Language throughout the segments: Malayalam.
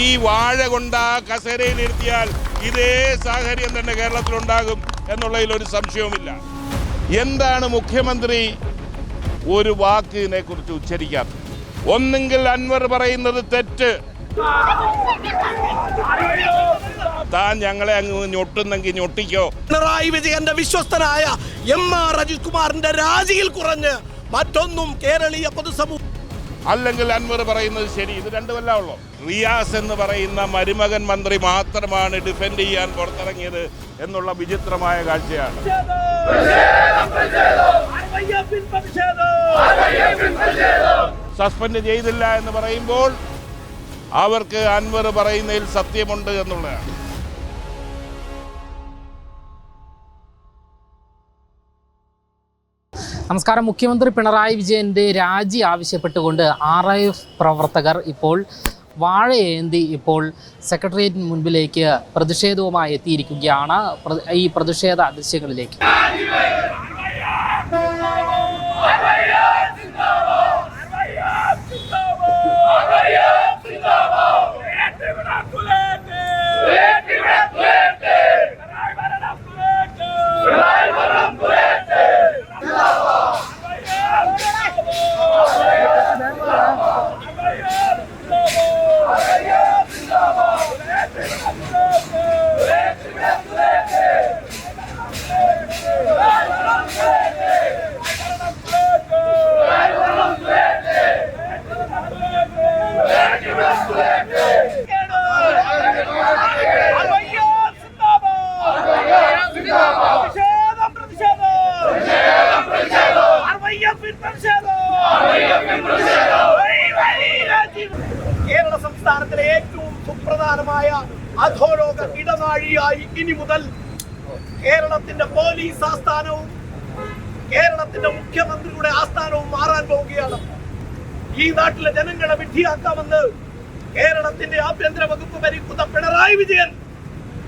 ഈ വാഴ കൊണ്ട് ആ കസേരയിൽ ഇരുത്തിയാൽ ഇതേ സാഹചര്യം തന്നെ കേരളത്തിലുണ്ടാകും എന്നുള്ളതിൽ ഒരു സംശയവുമില്ല. എന്താണ് മുഖ്യമന്ത്രി ഒരു വാക്കിനെ കുറിച്ച് ഉച്ചരിക്കാത്തത് ഒന്നെങ്കിൽ അൻവർ പറയുന്നത് തെറ്റ്. താൻ ഞങ്ങളെ അങ്ങ് ഞൊട്ടുന്നെങ്കിൽ ഞൊട്ടിക്കോ? പിണറായി വിജയന്റെ വിശ്വസ്തനായ എം ആർ അജിത് കുമാറിന്റെ രാജിയിൽ കുറഞ്ഞ് മറ്റൊന്നും കേരളീയ പൊതുസമൂഹം അല്ലെങ്കിൽ അൻവർ പറയുന്നത് ശരി ഇത് രണ്ടുമല്ല ഉള്ളൂ. റിയാസ് എന്ന് പറയുന്ന മരുമകൻ മന്ത്രി മാത്രമാണ് ഡിഫെൻഡ് ചെയ്യാൻ പുറത്തിറങ്ങിയത് എന്നുള്ള വിചിത്രമായ കാഴ്ചയാണ്. സസ്പെൻഡ് ചെയ്തില്ല എന്ന് പറയുമ്പോൾ അവർക്ക് അൻവർ പറയുന്നതിൽ സത്യമുണ്ട് എന്നുള്ളതാണ്. നമസ്കാരം. മുഖ്യമന്ത്രി പിണറായി വിജയന്റെ രാജി ആവശ്യപ്പെട്ടുകൊണ്ട് ആർ ഐ എഫ് പ്രവർത്തകർ ഇപ്പോൾ വാഴയേന്തി ഇപ്പോൾ സെക്രട്ടേറിയറ്റിന് മുൻപിലേക്ക് പ്രതിഷേധവുമായി എത്തിയിരിക്കുകയാണ്. ഈ പ്രതിഷേധ ദൃശ്യങ്ങളിലേക്ക് Arvayya Pin Prasado! Arvayya Pin Prasado! Kerala സംസ്ഥാനത്തിലെ ഏറ്റവും സുപ്രധാനമായ അധോലോക ഇടനാഴിയായി ഇനി മുതൽ കേരളത്തിന്റെ പോലീസ് ആസ്ഥാനവും കേരളത്തിന്റെ മുഖ്യമന്ത്രിയുടെ ആസ്ഥാനവും മാറാൻ പോവുകയാണ്. ഈ നാട്ടിലെ ജനങ്ങളെ വിഡ്ഢിയാക്കാമെന്ന് കേരളത്തിന്റെ ആഭ്യന്തര വകുപ്പ് ഭരിക്കുന്ന പിണറായി വിജയൻ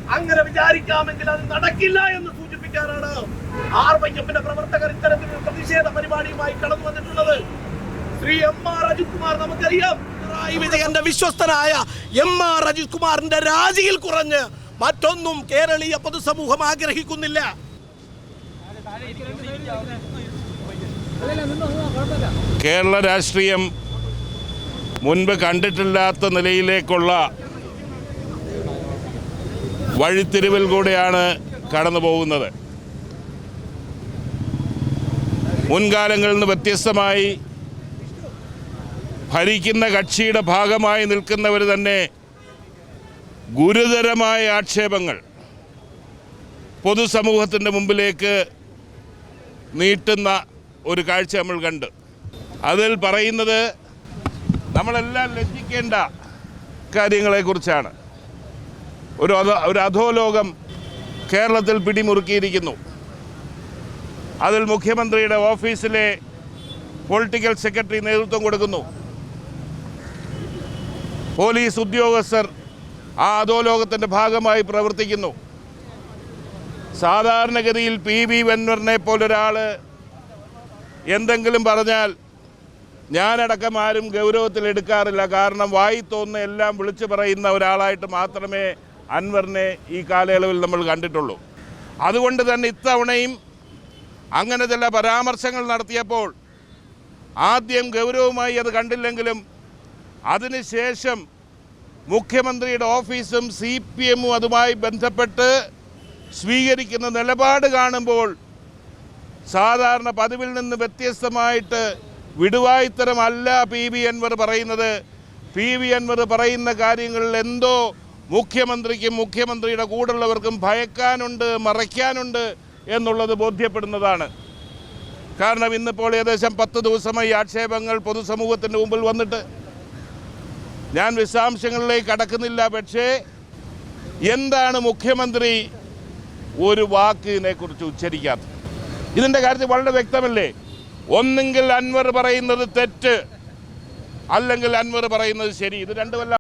അങ്ങനെ വിചാരിക്കാമെങ്കിൽ അത് നടക്കില്ല എന്ന് സൂചിപ്പിക്കാനാണ് ആർ വൈ എഫിന്റെ പ്രവർത്തകർ ഇത്തരത്തിലൊരു പ്രതിഷേധ പരിപാടിയുമായി കടന്നു വന്നിട്ടുള്ളത് ശ്രീ എം ആർ അജിത് കുമാർ നമുക്കറിയാം. പിണറായി വിജയന്റെ വിശ്വസ്തനായ എം ആർ അജിത് കുമാറിന്റെ രാജിയിൽ കുറഞ്ഞ് മറ്റൊന്നും കേരളീയ പൊതുസമൂഹം ആഗ്രഹിക്കുന്നില്ല. കേരള രാഷ്ട്രീയം മുൻപ് കണ്ടിട്ടില്ലാത്ത നിലയിലേക്കുള്ള വഴിത്തിരിവിൽ കൂടെയാണ് കടന്നു പോകുന്നത്. മുൻകാലങ്ങളിൽ നിന്ന് വ്യത്യസ്തമായി ഭരിക്കുന്ന കക്ഷിയുടെ ഭാഗമായി നിൽക്കുന്നവർ തന്നെ ഗുരുതരമായ ആക്ഷേപങ്ങൾ പൊതുസമൂഹത്തിന്റെ മുമ്പിലേക്ക് നീട്ടുന്ന ഒരു കാഴ്ച നമ്മൾ കണ്ട്. അതിൽ പറയുന്നത് നമ്മളെല്ലാം ലജ്ജിക്കേണ്ട കാര്യങ്ങളെക്കുറിച്ചാണ്. ഒരു ഒരു അധോലോകം കേരളത്തിൽ പിടിമുറുക്കിയിരിക്കുന്നു. അതിൽ മുഖ്യമന്ത്രിയുടെ ഓഫീസിലെ പൊളിറ്റിക്കൽ സെക്രട്ടറി നേതൃത്വം കൊടുക്കുന്നു. പോലീസ് ഉദ്യോഗസ്ഥർ ആ അധോലോകത്തിന്റെ ഭാഗമായി പ്രവർത്തിക്കുന്നു. സാധാരണഗതിയിൽ പി വി വെൻവറിനെ പോലൊരാൾ എന്തെങ്കിലും പറഞ്ഞാൽ ഞാനടക്കം ആരും ഗൗരവത്തിൽ എടുക്കാറില്ല. കാരണം വായി തോന്നുന്ന എല്ലാം വിളിച്ചു പറയുന്ന ഒരാളായിട്ട് മാത്രമേ അൻവറിനെ ഈ കാലയളവിൽ നമ്മൾ കണ്ടിട്ടുള്ളൂ. അതുകൊണ്ട് തന്നെ ഇത്തവണയും അങ്ങനെ ചില പരാമർശങ്ങൾ നടത്തിയപ്പോൾ ആദ്യം ഗൗരവമായി അത് കണ്ടില്ലെങ്കിലും അതിനുശേഷം മുഖ്യമന്ത്രിയുടെ ഓഫീസും സി പി എമ്മും അതുമായി ബന്ധപ്പെട്ട് സ്വീകരിക്കുന്ന നിലപാട് കാണുമ്പോൾ സാധാരണ പതിവിൽ നിന്ന് വ്യത്യസ്തമായിട്ട് വിടുവായിത്തരമല്ല പി വി അൻവർ പറയുന്നത്. പി വി അൻവർ പറയുന്ന കാര്യങ്ങളിൽ എന്തോ മുഖ്യമന്ത്രിക്കും മുഖ്യമന്ത്രിയുടെ കൂടുള്ളവർക്കും ഭയക്കാനുണ്ട് മറയ്ക്കാനുണ്ട് എന്നുള്ളത് ബോധ്യപ്പെടുന്നതാണ്. കാരണം ഇന്നിപ്പോൾ ഏകദേശം പത്ത് ദിവസമായി ആക്ഷേപങ്ങൾ പൊതുസമൂഹത്തിന്റെ മുമ്പിൽ വന്നിട്ട് ഞാൻ വിശദാംശങ്ങളിലേക്ക് കടക്കുന്നില്ല പക്ഷേ എന്താണ് മുഖ്യമന്ത്രി ഒരു വാക്കിനെ കുറിച്ച് ഉച്ചരിക്കാത്തത്? ഇതിന്റെ കാര്യത്തിൽ വളരെ വ്യക്തമല്ലേ? ഒന്നെങ്കിൽ അൻവർ പറയുന്നത് തെറ്റ് അല്ലെങ്കിൽ അൻവർ പറയുന്നത് ശരി. ഇത് രണ്ടുമല്ല